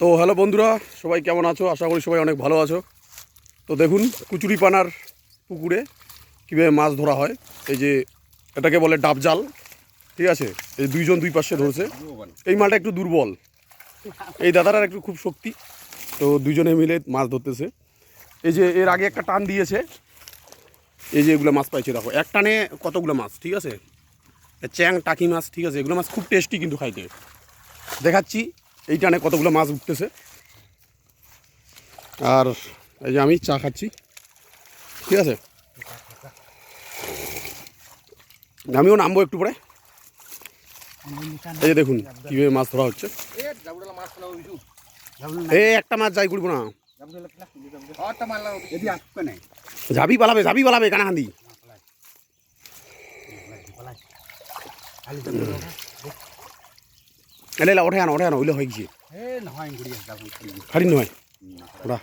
তো হ্যালো বন্ধুরা, সবাই কেমন আছো? আশা করি সবাই অনেক ভালো আছো। তো দেখুন, কুচুরিপানার পুকুরে কীভাবে মাছ ধরা হয়। এই যে এটাকে বলে ডাব জাল, ঠিক আছে? এই দুইজন দুই পাশে ধরছে। এই মালটা একটু দুর্বল। এই দাদাটার একটু খুব শক্তি। তো দুজনে মিলে মাছ ধরতেছে। এই যে এর আগে একটা টান দিয়েছে। এই যে এগুলো মাছ পাইছে, দেখো। এক টানে কতগুলো মাছ, ঠিক আছে? চ্যাং, টাকি মাছ, ঠিক আছে? এগুলো মাছ খুব টেস্টি কিন্তু খাইতে। দেখাচ্ছি। এই টানে কতগুলো মাছ উঠতেছে? আর এই যে আমি চা খাচ্ছি। ঠিক আছে? আমিও নামবো একটু পরে। এই যে দেখুন, কীভাবে মাছ ধরা হচ্ছে। এই একটা মাছ যাই করব না। যাবি পালাবে যাবি পালাবে কানাহান্দি এলে এলে ওঠে আনো ওঠে আনো ওইলে হয়ে গেছে খালি নয় ওরা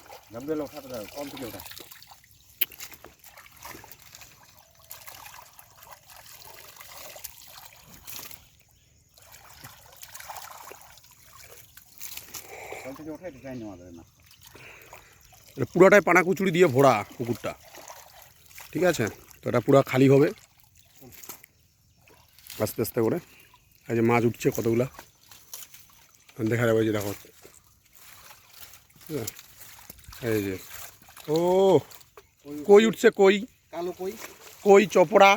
পুরাটাই পানা কুচুরি দিয়ে ভরা পুকুরটা ঠিক আছে? তো এটা পুরা খালি হবে। আস্তে আস্তে করে এই যে মাছ উঠছে কতগুলা? দেখা যাবে যে দেখো। আছে? এই যে। ও কই উঠছে কই? কালো কই? কই চপড়া?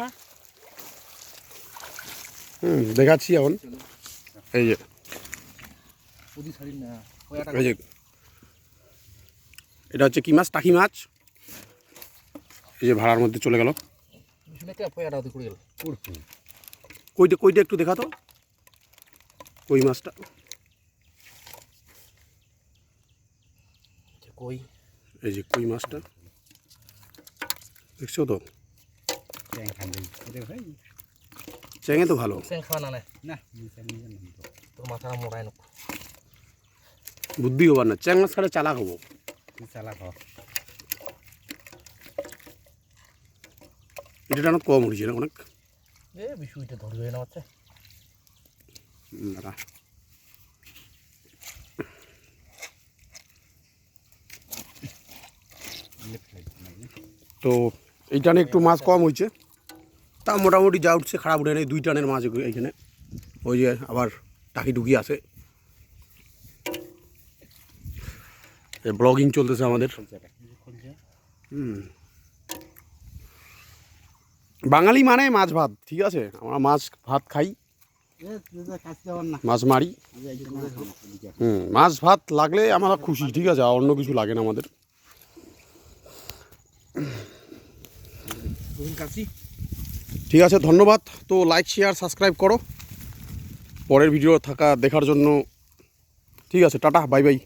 হুম দেখাচ্ছি এখন। এই যে। এই যে। এটা হচ্ছে কি মাছ? টাকি মাছ? এই যে ভাড়ার মধ্যে চলে গেল। কইটা কইটা একটু দেখা তো কই মাছটা? কই? এই যে কই মাছটা? দেখছ তো? চ্যাঙে তো ভালো। বুদ্ধি হবার না চ্যাং মাছ খালে চালাক হব। এটা টানো কম হয়েছে না অনেক? এ বিশু এটা ধরবে না দাঁড়া। তো এই টানে একটু মাছ কম হয়েছে। তা মোটামুটি যা উঠছে খারাপ উঠে নেই, দুই টানের মাছ এইখানে। ওই যে আবার টাকি টুকি আছে। ব্লগিং চলতেছে আমাদের। বাঙালি মানে মাছ ভাত, ঠিক আছে? আমরা মাছ ভাত খাই। মাছ মারি। হুম, মাছ ভাত লাগলে আমরা খুশি, ঠিক আছে? অন্য কিছু লাগে না আমাদের। ঠিক আছে, ধন্যবাদ। তো লাইক শেয়ার সাবস্ক্রাইব করো। পরের ভিডিও থাকা দেখার জন্য। ঠিক আছে, টাটা বাই বাই